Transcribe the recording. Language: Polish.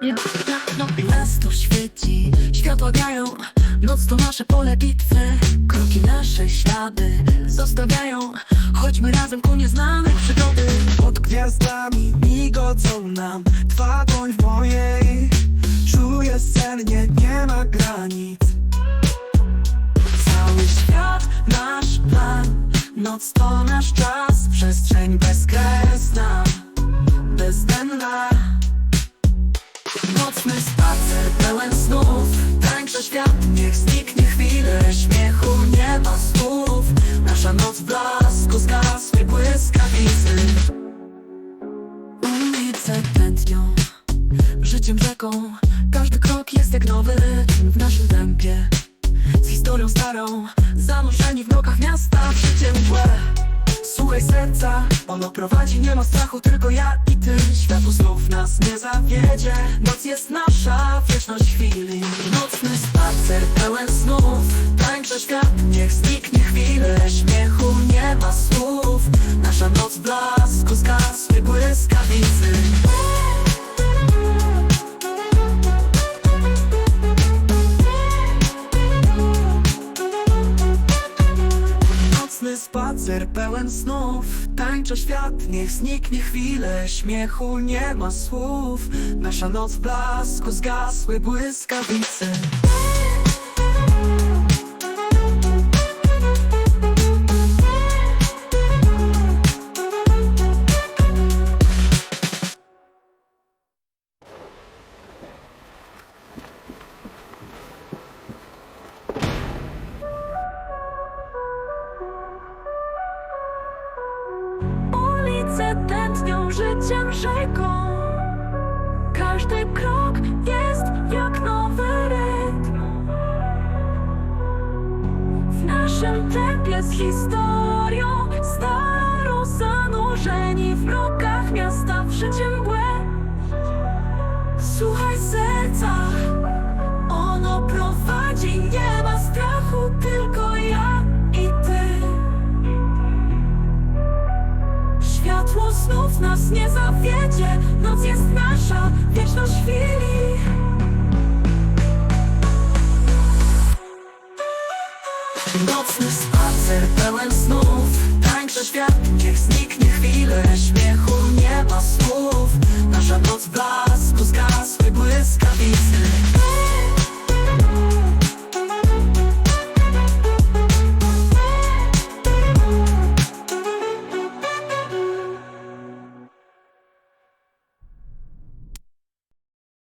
Miasto świeci, światła grają Noc to nasze pole bitwy. Kroki nasze ślady zostawiają. Chodźmy razem ku nieznanej przygody. Pod gwiazdami migocą nam Twa dłoń w mojej. Czuję sennie, nie ma granic. Cały świat nasz plan. Noc to nasz czas Przestrzeń bezkresna świat, niech zniknie chwilę Śmiechu nie ma słów Nasza noc w blasku zgasły błyskawicy Ulice tętnią Życiem rzeką. Każdy krok jest jak nowy w naszym tempie. Z historią starą Zanurzeni w mrokach miasta życie mgłę Słuchaj serca, ono prowadzi, nie ma strachu, tylko ja i ty. Światło znów nas nie zawiedzie. Noc jest nasza, wieczność chwili. Nocny spacer pełen snów. Tańczy świat, niech zniknie chwilę Śmiechu nie ma słów. Nasza noc blasku zgasły błyskawicy Nocny spacer pełen snów. Tańczy świat, niech zniknie chwilę Śmiechu nie ma słów. Nasza noc w blasku zgasły błyskawice Każdy krok jest jak nowy rytm. W naszym tempie z historią starą Zanurzeni w mrokach miasta w życie Światło znów nas nie zawiedzie. Noc jest nasza, wieczność chwili. Nocny spacer pełen snów. Tańczy świat, niech zniknie chwilę Śmiechu nie ma słów